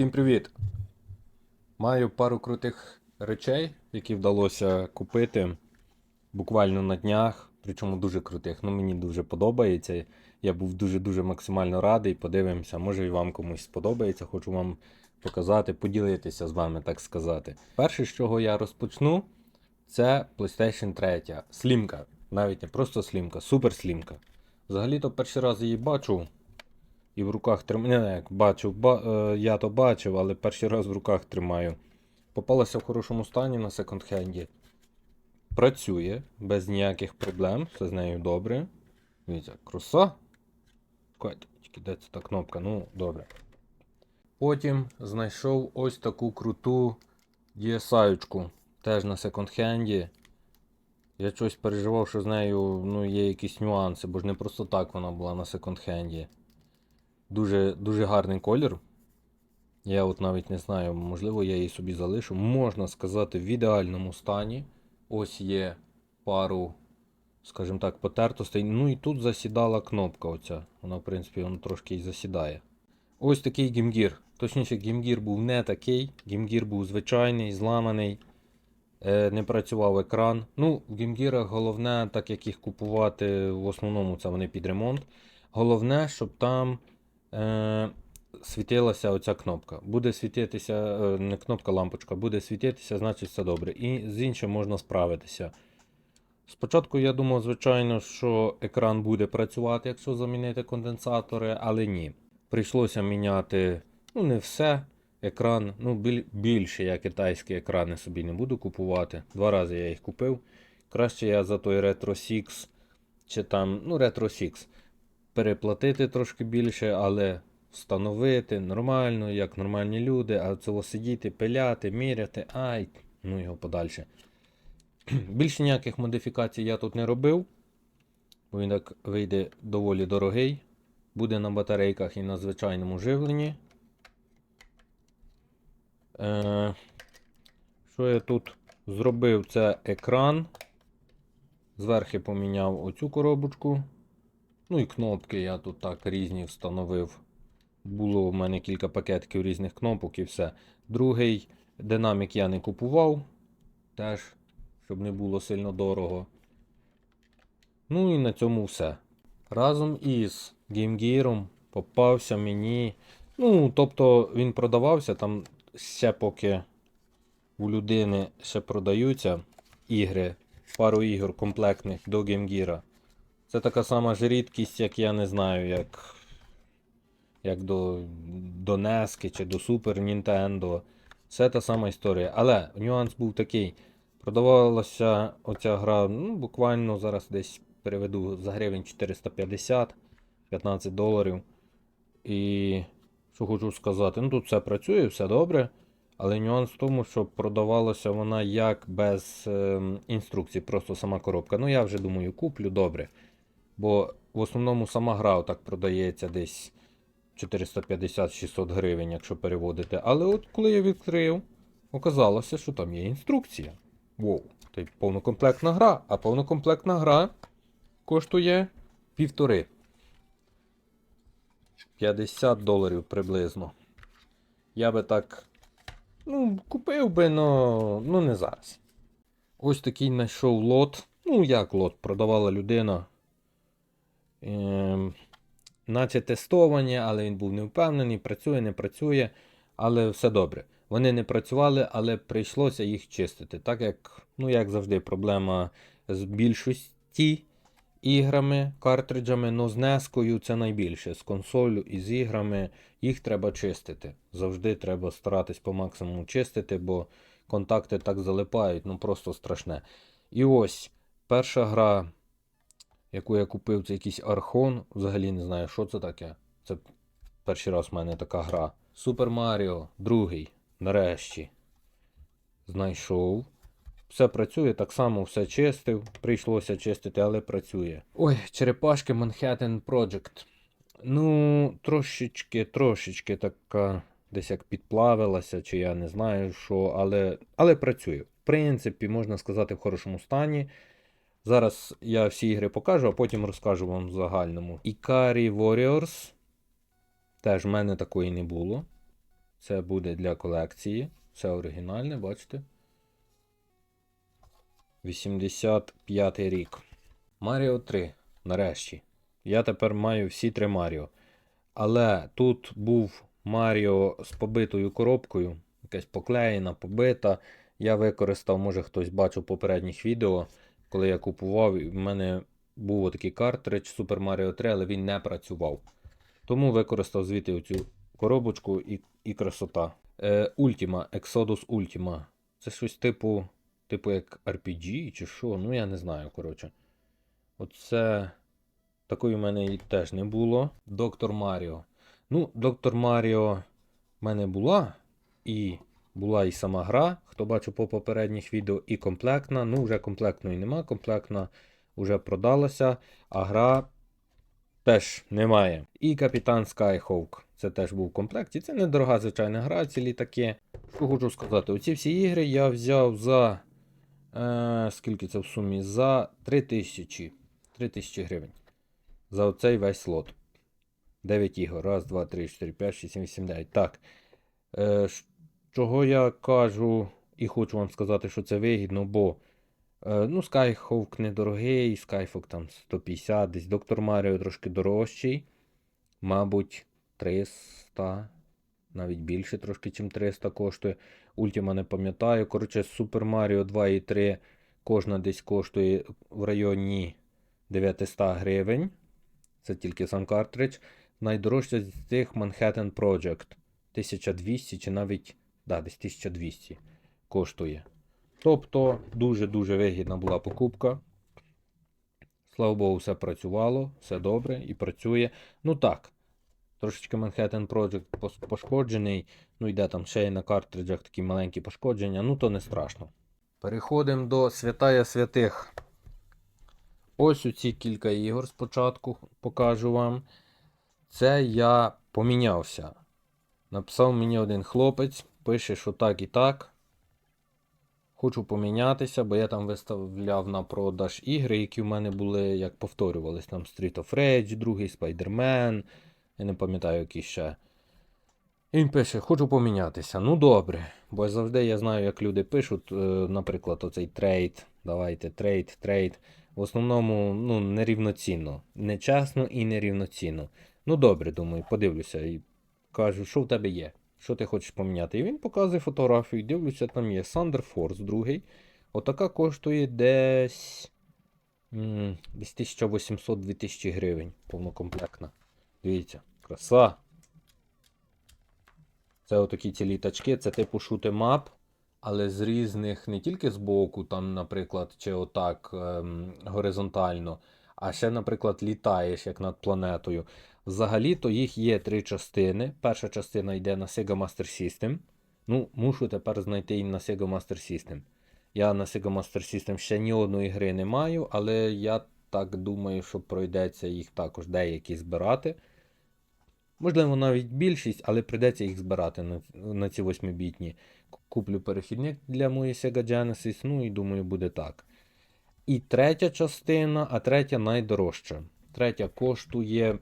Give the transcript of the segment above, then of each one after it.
Всім привіт! Маю пару крутих речей, які вдалося купити буквально на днях, причому дуже крутих. Ну, мені дуже подобається. Я був дуже-дуже максимально радий. Подивимося, може і вам комусь сподобається. Хочу вам показати, поділитися з вами, так сказати. Перше, з чого я розпочну, це PlayStation 3. Слімка. Навіть не просто слімка, супер слімка. Взагалі-то перший раз її бачу. І в руках тримаю. Не, як бачив, ба... е, я то бачив, але перший раз в руках тримаю. Попалася в хорошому стані на секонд-хенді. Працює без ніяких проблем, все з нею добре. Дивіться, круса. Тільки де це та кнопка, ну добре. Потім знайшов ось таку круту DSI-очку. Теж на секонд-хенді. Я щось переживав, що з нею ну, є якісь нюанси, бо ж не просто так вона була на секонд-хенді. Дуже, дуже гарний колір. Я от навіть не знаю, можливо, я її собі залишу. Можна сказати, в ідеальному стані. Ось є пару, скажімо так, потертостей. Ну і тут засідала кнопка оця. Вона, в принципі, вона трошки і засідає. Ось такий гімгір. Точніше, гімгір був не такий. Гімгір був звичайний, зламаний. Е, не працював екран. Ну, в гімгірах головне, так як їх купувати, в основному це вони під ремонт. Головне, щоб там е, світилася оця кнопка. Буде світитися, е, не кнопка, лампочка, буде світитися, значить все добре. І з іншим можна справитися. Спочатку я думав, звичайно, що екран буде працювати, якщо замінити конденсатори, але ні. Прийшлося міняти ну, не все. Екран, ну, біль, більше я китайські екрани собі не буду купувати. Два рази я їх купив. Краще я за той Retro 6 чи там, ну, Retro 6 переплатити трошки більше, але встановити нормально, як нормальні люди, а цього сидіти, пиляти, міряти, ай, ну його подальше. Більше ніяких модифікацій я тут не робив, бо він так вийде доволі дорогий. Буде на батарейках і на звичайному живленні. Е, що я тут зробив? Це екран. Зверху поміняв оцю коробочку. Ну і кнопки я тут так різні встановив. Було в мене кілька пакетків різних кнопок і все. Другий динамік я не купував. Теж, щоб не було сильно дорого. Ну і на цьому все. Разом із Game Gear попався мені. Ну, тобто він продавався, там ще поки у людини ще продаються ігри, пару ігор комплектних до Game Gear. Це така сама ж рідкість, як я не знаю, як як до, до NES чи до Super Nintendo. Це та сама історія. Але нюанс був такий. Продавалася оця гра, ну, буквально зараз десь переведу за гривень 450 15 доларів. І що хочу сказати, ну тут все працює, все добре. Але нюанс в тому, що продавалася вона як без е, інструкцій, просто сама коробка. Ну я вже думаю, куплю добре. Бо в основному сама гра отак продається десь 450-600 гривень, якщо переводити. Але от коли я відкрив, оказалося, що там є інструкція. Воу, це повнокомплектна гра, а повнокомплектна гра коштує півтори. 50 доларів приблизно. Я би так. Ну, купив би, но ну не зараз. Ось такий знайшов лот. Ну, як лот, продавала людина. Ем, наче тестовані, але він був не впевнений, працює, не працює, але все добре. Вони не працювали, але прийшлося їх чистити. Так як, ну, як завжди, проблема з більшості іграми, картриджами, но з нескою це найбільше. З консолю і з іграми їх треба чистити. Завжди треба старатись по максимуму чистити, бо контакти так залипають, ну просто страшне. І ось перша гра яку я купив, це якийсь Архон. Взагалі не знаю, що це таке. Це перший раз в мене така гра. Супер Маріо, другий. Нарешті. Знайшов. Все працює, так само все чистив. Прийшлося чистити, але працює. Ой, черепашки Manhattan Project. Ну, трошечки, трошечки така десь як підплавилася, чи я не знаю що, але, але працює. В принципі, можна сказати, в хорошому стані. Зараз я всі ігри покажу, а потім розкажу вам в загальному. Ikari Warriors. Теж в мене такої не було. Це буде для колекції. Все оригінальне, бачите? 85 й рік. Маріо 3. Нарешті. Я тепер маю всі три Маріо. Але тут був Маріо з побитою коробкою, якась поклеєна, побита. Я використав, може хтось бачив попередніх відео, коли я купував, в мене був такий картридж Super Mario 3, але він не працював. Тому використав звідти оцю коробочку і, і красота. Е, Ultima, Exodus Ultima. Це щось типу, типу як RPG чи що, ну я не знаю, коротше. Оце. Такої в мене і теж не було. Доктор Маріо. Ну, Доктор Маріо в мене була. І була і сама гра. Хто бачив по попередніх відео, і комплектна. Ну, вже комплектної нема. Комплектна вже продалася, а гра теж немає. І Капітан Skyhawk. Це теж був в комплекті. Це недорога звичайна гра, ці літаки. Що хочу сказати, оці всі ігри я взяв за. Е, скільки це в сумі? За 3000. 3000 гривень. За оцей весь слот. 9 ігор. Раз, два, три, 4, 5, 6, 7, 8, 9. Так. Е, чого я кажу і хочу вам сказати, що це вигідно, бо е, ну, Skyhawk недорогий, Skyhawk там 150, десь Доктор Маріо трошки дорожчий. Мабуть, 300, навіть більше трошки, чим 300 коштує. Ultima не пам'ятаю. Коротше, Super Mario 2 і 3 кожна десь коштує в районі 900 гривень. Це тільки сам картридж. Найдорожче з цих Manhattan Project. 1200 чи навіть да, десь 1200 коштує. Тобто дуже-дуже вигідна була покупка. Слава Богу, все працювало, все добре і працює. Ну так, трошечки Manhattan Project пошкоджений. Ну, йде там ще й на картриджах такі маленькі пошкодження, ну то не страшно. Переходимо до святая святих. Ось у ці кілька ігор спочатку покажу вам. Це я помінявся. Написав мені один хлопець, пише, що так і так. Хочу помінятися, бо я там виставляв на продаж ігри, які в мене були, як повторювались, там Street of Rage, другий Spider-Man, я не пам'ятаю, який ще. І він пише, хочу помінятися. Ну добре. Бо завжди я знаю, як люди пишуть, е, наприклад, оцей трейд. Давайте, трейд, трейд. В основному ну, нерівноцінно. Нечесно і нерівноцінно. Ну добре, думаю, подивлюся. І кажу, що в тебе є? Що ти хочеш поміняти? І він показує фотографію, дивлюся, там є Thunder Force другий. Отака коштує десь. Десь 1800-2000 гривень повнокомплектна. Дивіться, краса. Це отакі ці літачки, це типу шутемап, але з різних не тільки з боку, там, наприклад, чи отак ем, горизонтально, а ще, наприклад, літаєш як над планетою. Взагалі-то їх є три частини. Перша частина йде на Sega Master System. Ну, мушу тепер знайти і на Sega Master System. Я на Sega Master System ще ні одної гри не маю, але я так думаю, що пройдеться їх також деякі збирати. Можливо, навіть більшість, але прийдеться їх збирати на, на ці 8-бітні. Куплю перехідник для моєї Sega Genesis, ну і думаю, буде так. І третя частина, а третя найдорожча. Третя коштує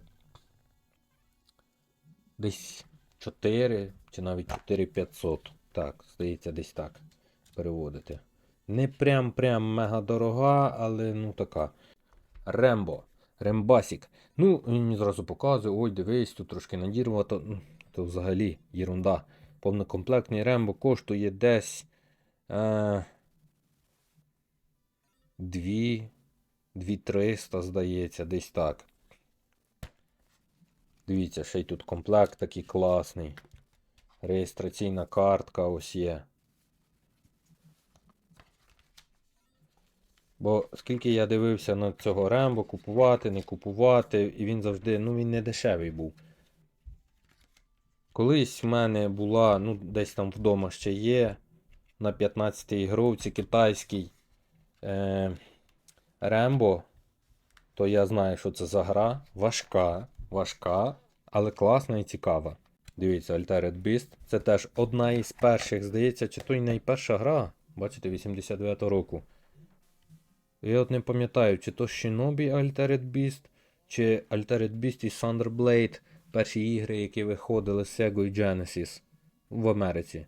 десь 4 чи навіть 4500. Так, здається, десь так переводити. Не прям прям мега дорога, але ну така. Рембо. Рембасік. Ну, він зразу показує, ой, дивись, тут трошки надірвато. Ну, То взагалі єрунда. Повнокомплектний Рембо коштує десь. Е, 2, 2300, здається, десь так. Дивіться, ще й тут комплект такий класний. Реєстраційна картка ось є. Бо скільки я дивився на цього Рембо, купувати, не купувати, і він завжди, ну він не дешевий був. Колись в мене була, ну десь там вдома ще є, на 15-й ігровці китайський е, Рембо, то я знаю, що це за гра. Важка, важка, але класна і цікава. Дивіться, Altered Beast. Це теж одна із перших, здається, чи то й найперша гра. Бачите, 89-го року. Я от не пам'ятаю, чи то Shinobi Altered Beast, чи Altered Beast і Thunderblade. Перші ігри, які виходили з Sega і Genesis. в Америці.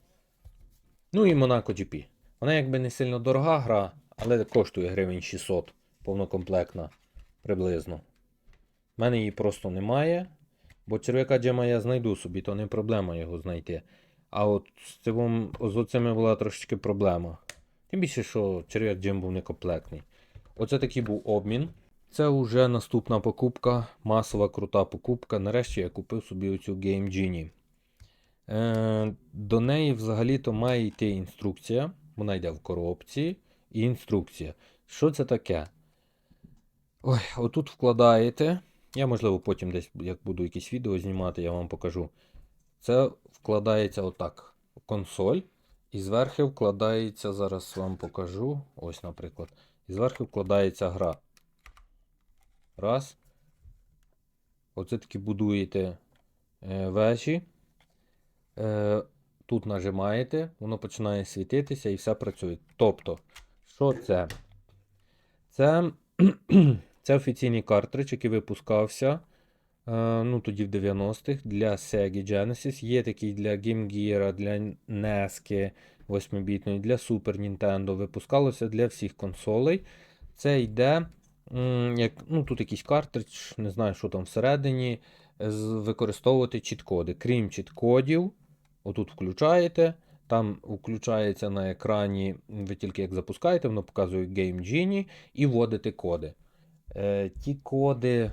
Ну і Monaco GP. Вона якби не сильно дорога гра, але коштує гривень 600 повнокомплектна приблизно. У мене її просто немає. Бо черв'яка джема я знайду собі, то не проблема його знайти. А от з, цим, з оцими була трошечки проблема. Тим більше, що черв'як джем був некомплектний. Оце такий був обмін. Це вже наступна покупка, масова крута покупка. Нарешті я купив собі оцю Game Genie. Е, до неї взагалі-то має йти інструкція. Вона йде в коробці. І інструкція. Що це таке? Ой, отут вкладаєте. Я, можливо, потім десь, як буду якісь відео знімати, я вам покажу. Це вкладається отак. в Консоль. І зверху вкладається, зараз вам покажу. Ось, наприклад. І зверху вкладається гра. Раз. Оце таки будуєте е, вежі. Е, тут нажимаєте, воно починає світитися і все працює. Тобто, що це? Це, це офіційний картридж, який випускався. е, Ну, тоді в 90-х для Sega Genesis. Є такий для Game Gear, для NES 8-бітної, для Super Nintendo. Випускалося для всіх консолей. Це йде. Як, ну, тут якийсь картридж, не знаю, що там всередині. Використовувати чіт-коди. Крім чіт-кодів, отут включаєте. Там включається на екрані, ви тільки як запускаєте, воно показує Game Genie і вводите коди. Е, ті коди,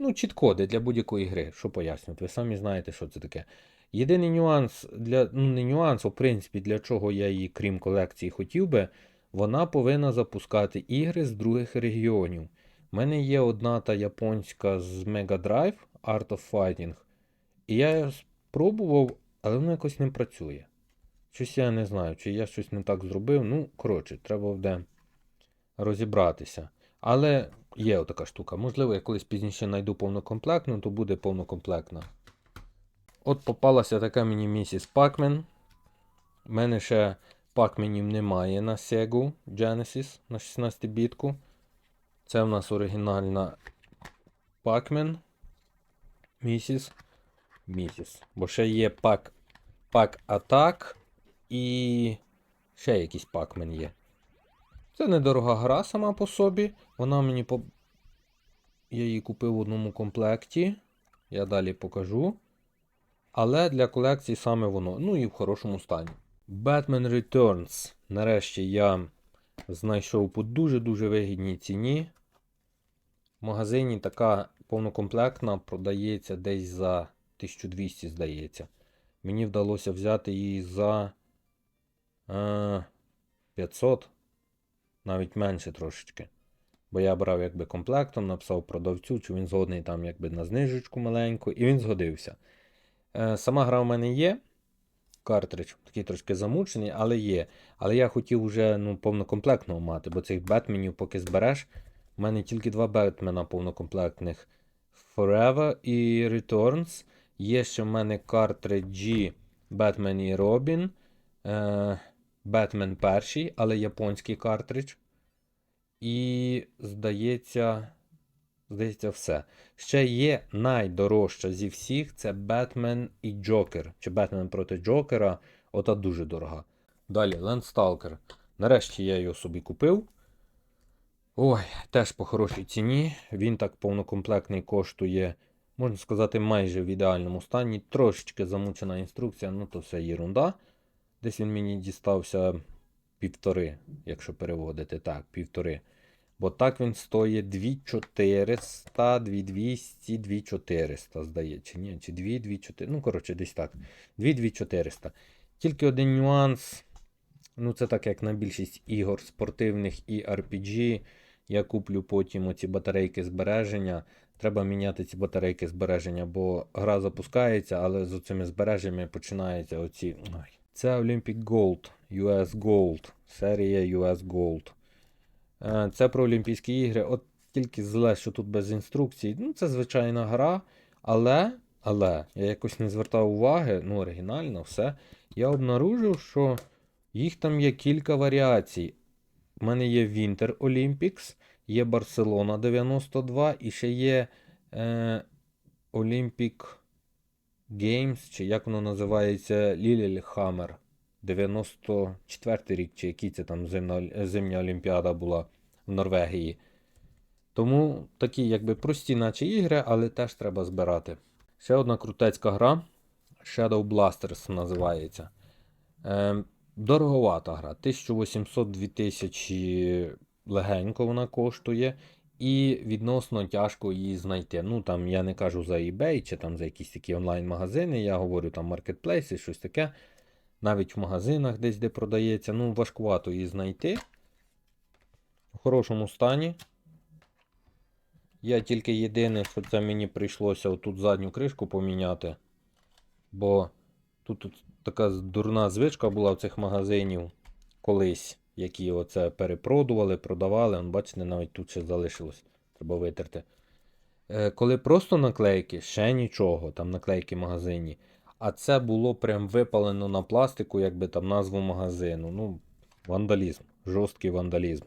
ну, чіт-коди для будь-якої гри, що пояснюють, ви самі знаєте, що це таке. Єдиний нюанс, для, ну не нюанс, а в принципі, для чого я її, крім колекції, хотів би, вона повинна запускати ігри з других регіонів. У мене є одна та японська з Mega Drive Art of Fighting, і я спробував, але воно якось не працює. Щось я не знаю, чи я щось не так зробив. Ну, коротше, треба буде розібратися. Але є така штука. Можливо, я колись пізніше знайду повнокомплектну, то буде повнокомплектна. От попалася така мені місіс Пакмен. У мене ще пакменів немає на Sega Genesis на 16 бітку. Це в нас оригінальна Пакмен. Місіс. Місіс. Бо ще є пак. Пак Атак. І ще якийсь пакмен є. Це недорога гра сама по собі. Вона мені по. Я її купив в одному комплекті. Я далі покажу. Але для колекції саме воно. Ну і в хорошому стані. Batman Returns. Нарешті я знайшов по дуже-дуже вигідній ціні. В магазині така повнокомплектна продається десь за 1200, здається. Мені вдалося взяти її за е, 500, навіть менше трошечки. Бо я брав якби комплектом, написав продавцю, чи він згодний там якби на знижечку маленьку, і він згодився. Е, сама гра в мене є. Картридж, такий трошки замучений, але є. Але я хотів вже ну, повнокомплектного мати, бо цих Бетменів поки збереш. У мене тільки два Бетмена повнокомплектних Forever і Returns. Є ще в мене картриджі Batman і. Е, Batman перший, але японський картридж. І, здається, здається, все. Ще є найдорожча зі всіх це Batman і Джокер. Чи Batman проти Джокера. Ота дуже дорога. Далі Landstalker. Нарешті я його собі купив. Ой, теж по хорошій ціні. Він так повнокомплектний коштує, можна сказати, майже в ідеальному стані. Трошечки замучена інструкція, ну то все єрунда. Десь він мені дістався півтори, якщо переводити. Так, півтори. Бо так він стоїть 2400, 2200, 2400, здається. Ні, чи 2200, ну, коротше, десь так. 2200. Тільки один нюанс. Ну, це так як на більшість ігор спортивних і RPG. Я куплю потім оці батарейки збереження. Треба міняти ці батарейки збереження, бо гра запускається, але з цими збереженнями починаються оці. Ой. Це Olympic Gold, US Gold, серія US Gold. Е, Це про Олімпійські ігри. От тільки зле, що тут без інструкцій. Ну, це звичайна гра, але, але я якось не звертав уваги, ну, оригінально, все. Я обнаружив, що їх там є кілька варіацій. У мене є Winter Olympics, є Барселона 92 і ще є е, Olympic Games, чи як воно називається, Lillehammer. 94 рік, чи який це там зимна, зимня Олімпіада була в Норвегії. Тому такі, якби прості, наче ігри, але теж треба збирати. Ще одна крутецька гра. Shadow Blasters називається. Е, дороговата гра. 1800-2000 легенько вона коштує. І відносно тяжко її знайти. Ну там я не кажу за eBay чи там за якісь такі онлайн-магазини, я говорю там маркетплейси, щось таке. Навіть в магазинах десь де продається. Ну, важкувато її знайти. В хорошому стані. Я тільки єдине, що це мені прийшлося отут задню кришку поміняти. Бо тут, тут така дурна звичка була в цих магазинів колись, які оце перепродували, продавали. Он, бачите, навіть тут ще залишилось. Треба витерти. Е, коли просто наклейки, ще нічого, там наклейки в магазині. А це було прям випалено на пластику, якби там назву магазину. Ну, вандалізм, жорсткий вандалізм.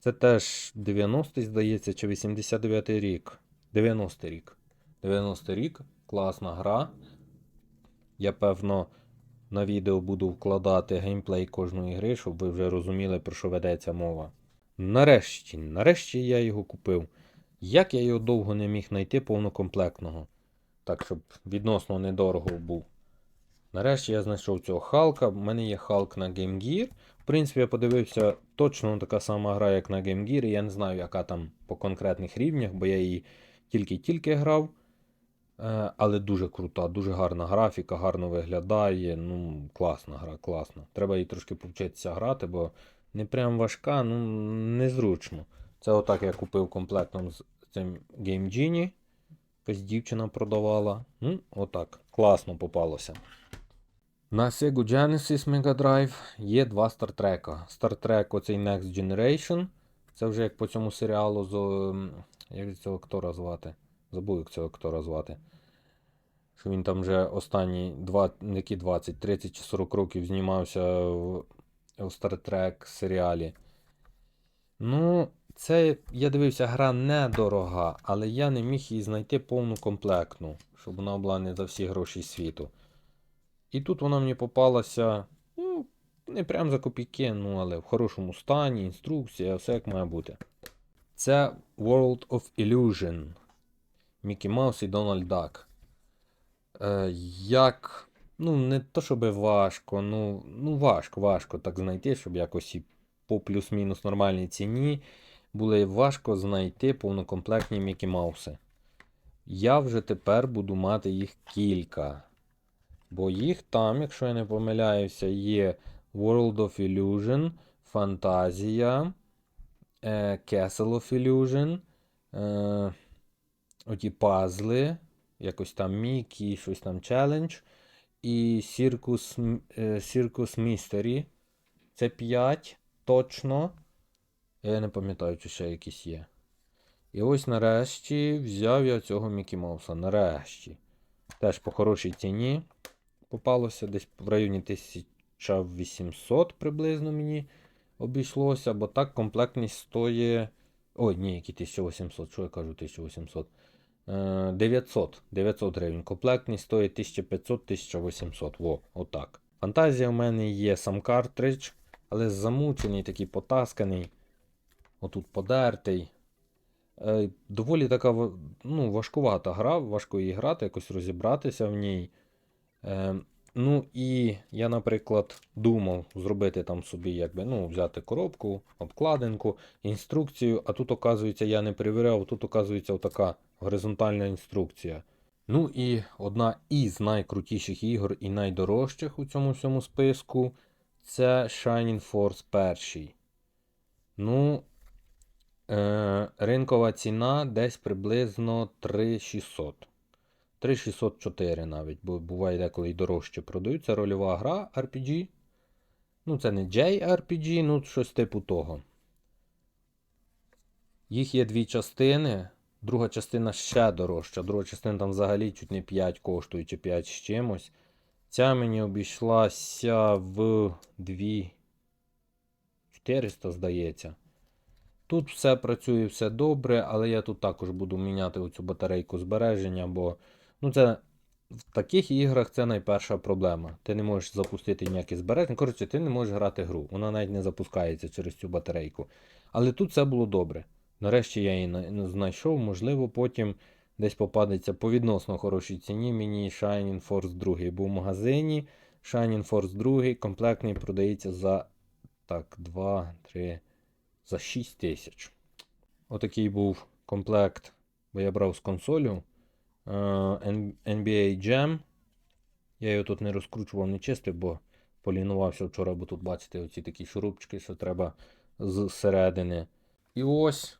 Це теж 90-й, здається, чи 89-й рік. 90-й рік. 90-й рік, класна гра. Я певно на відео буду вкладати геймплей кожної гри, щоб ви вже розуміли, про що ведеться мова. Нарешті, нарешті я його купив. Як я його довго не міг знайти повнокомплектного. Так, щоб відносно недорого був. Нарешті я знайшов цього Халка. У мене є Халк на Game Gear. В принципі, я подивився точно така сама гра, як на Game Gear. Я не знаю, яка там по конкретних рівнях, бо я її тільки-тільки грав. Е, Але дуже крута, дуже гарна графіка, гарно виглядає. Ну, класна гра, класна. Треба їй трошки повчитися грати, бо не прям важка, ну незручно. Це отак я купив комплектом з цим Game Genie. Якась дівчина продавала. Ну, отак. Класно попалося. На Sega Genesis Mega Drive є два стартрека. Стартрек оцей Next Generation. Це вже як по цьому серіалу з. Як цього актора звати? Забув, як цього актора звати. Що він там вже останні два, які 20, 30 чи 40 років знімався в, в Star Trek серіалі. Ну, це я дивився, гра недорога, але я не міг її знайти повну комплектну, щоб вона була не за всі гроші світу. І тут вона мені попалася, ну, не прям за копійки, ну, але в хорошому стані, інструкція, все як має бути. Це World of Illusion. Мікі Маус і Дональд Дак. Е, як. Ну, не то, щоб важко, ну, ну важко, важко так знайти, щоб якось і по плюс-мінус нормальній ціні було важко знайти повнокомплектні Мікі Мауси. Я вже тепер буду мати їх кілька. Бо їх там, якщо я не помиляюся, є World of Illusion, Фантазія, е, Castle of Illusion, е, оті пазли, якось там Мікі, щось там Challenge, і Circus, М- е, Circus Mystery. Це 5 точно. Я не пам'ятаю, чи ще якісь є. І ось нарешті взяв я цього Мікі Мауса. Нарешті. Теж по хорошій ціні попалося десь в районі 1800 приблизно мені обійшлося, бо так комплектність стоїть. Ой, ні, які 1800, що я кажу 1800. Е, 900 900 гривень. Комплектність стоїть 1500-1800. Во, отак. Фантазія в мене є сам картридж, але замучений, такий потасканий. Отут подертий. Е, доволі така ну, важкувата гра, важко її грати, якось розібратися в ній. Е, ну і я, наприклад, думав зробити там собі, якби, ну, взяти коробку, обкладинку, інструкцію, а тут, оказується, я не перевіряв, тут, оказується, така горизонтальна інструкція. Ну і одна із найкрутіших ігор і найдорожчих у цьому всьому списку це Shining Force 1. Ну, е, ринкова ціна десь приблизно 3600. 3604 навіть, бо буває деколи й дорожче продають. Це рольова гра RPG. Ну, це не JRPG, ну щось типу того. Їх є дві частини. Друга частина ще дорожча. Друга частина там взагалі чуть не 5 коштує, чи 5 з чимось. Ця мені обійшлася в 2 400, здається. Тут все працює, все добре, але я тут також буду міняти оцю батарейку збереження, бо ну, це в таких іграх це найперша проблема. Ти не можеш запустити ніякі збереження. Коротше, ти не можеш грати гру. Вона навіть не запускається через цю батарейку. Але тут все було добре. Нарешті я її на- знайшов, можливо, потім десь попадеться по відносно хорошій ціні. Мені Shining Force 2 був в магазині. Shining Force 2 комплектний продається за так, 2, 3, за 6 тисяч. Отакий був комплект, бо я брав з консолю. Е, NBA Jam. Я його тут не розкручував, не чистив, бо полінувався вчора, бо тут бачите оці такі шурупчики, що треба зсередини. І ось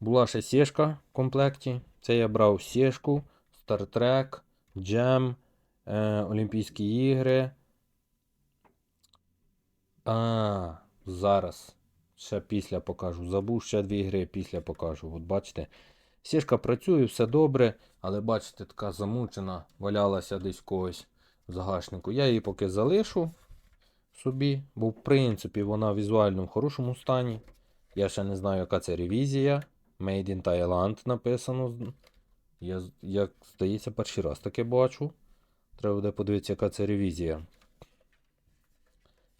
була ще сішка в комплекті. Це я брав сішку, Star Trek, Jam, е, Олімпійські ігри. А, зараз. Ще після покажу. Забув ще дві гри після покажу. От бачите. Сішка працює, все добре, але бачите, така замучена, валялася десь когось в загашнику. Я її поки залишу собі, бо в принципі вона візуально в хорошому стані. Я ще не знаю, яка це ревізія. Made in Thailand написано. Я, як здається, перший раз таке бачу. Треба буде подивитися, яка це ревізія.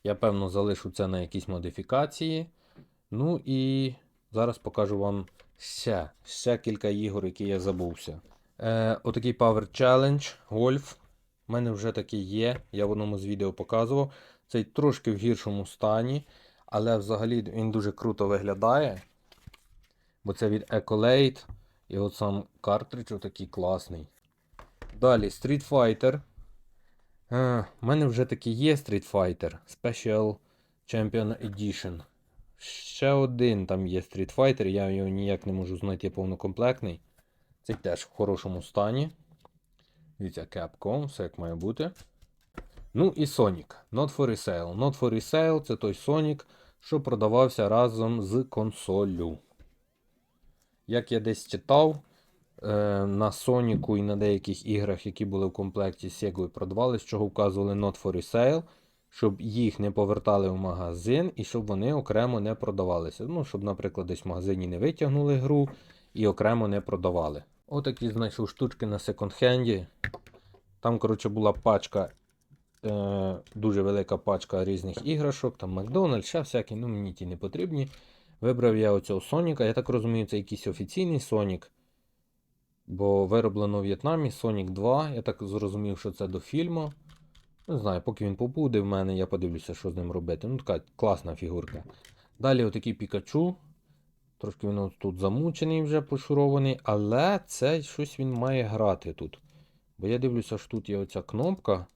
Я певно залишу це на якісь модифікації. Ну і зараз покажу вам ще, ще кілька ігор, які я забувся. Е, отакий Power Challenge Golf. У мене вже такий є. Я в одному з відео показував. Цей трошки в гіршому стані, але взагалі він дуже круто виглядає. Бо це від Ecolate. І от сам картридж отакий класний. Далі Street Fighter. Е, У мене вже такий є Street Fighter Special Champion Edition. Ще один там є Street Fighter, я його ніяк не можу знайти повнокомплектний. Цей теж в хорошому стані. Дивіться, Capcom, все як має бути. Ну і Sonic. Not for resale. Not for resale це той Sonic, що продавався разом з консоллю. Як я десь читав, е, на Соніку і на деяких іграх, які були в комплекті з Sega продавали, з чого вказували Not for resale, щоб їх не повертали в магазин і щоб вони окремо не продавалися. Ну, щоб, наприклад, десь в магазині не витягнули гру і окремо не продавали. Отакі знайшов штучки на секонд-хенді. Там, коротше, була пачка, е, дуже велика пачка різних іграшок, там Макдональдс, ще всякі, ну мені ті не потрібні. Вибрав я оцього Соніка. Я так розумію, це якийсь офіційний Сонік. Бо вироблено в В'єтнамі Sonic 2. Я так зрозумів, що це до фільму. Не знаю, поки він побуде в мене, я подивлюся, що з ним робити. Ну, така класна фігурка. Далі отакий Пікачу. Трошки він тут замучений вже пошурований, але це щось він має грати тут. Бо я дивлюся, що тут є оця кнопка.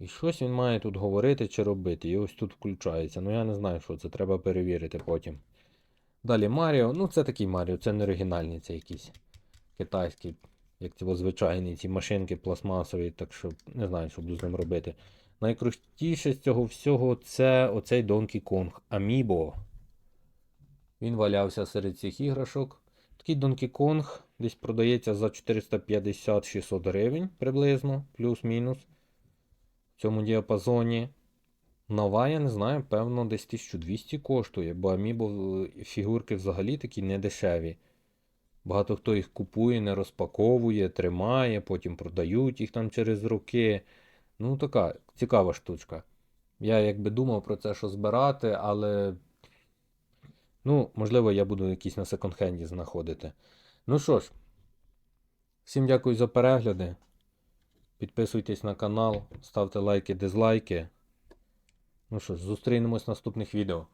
І щось він має тут говорити чи робити. І ось тут включається. Ну я не знаю, що це, треба перевірити потім. Далі Маріо. Ну, це такий Маріо, це не оригінальний, це якийсь китайський, як це звичайний, ці машинки пластмасові, так що не знаю, що буду з ним робити. Найкрутіше з цього всього це оцей Donkey Kong Amiibo. Він валявся серед цих іграшок. Такий Donkey Kong десь продається за 450-600 гривень приблизно, плюс-мінус. В цьому діапазоні. Нова, я не знаю, певно, десь 1200 коштує, бо Amiibo е, фігурки взагалі такі недешеві. Багато хто їх купує, не розпаковує, тримає, потім продають їх там через роки. Ну, така цікава штучка. Я якби думав про це, що збирати, але. Ну, можливо, я буду якісь на секонд-хенді знаходити. Ну що ж, всім дякую за перегляди. Підписуйтесь на канал, ставте лайки, дизлайки. Ну що ж, зустрінемось в наступних відео.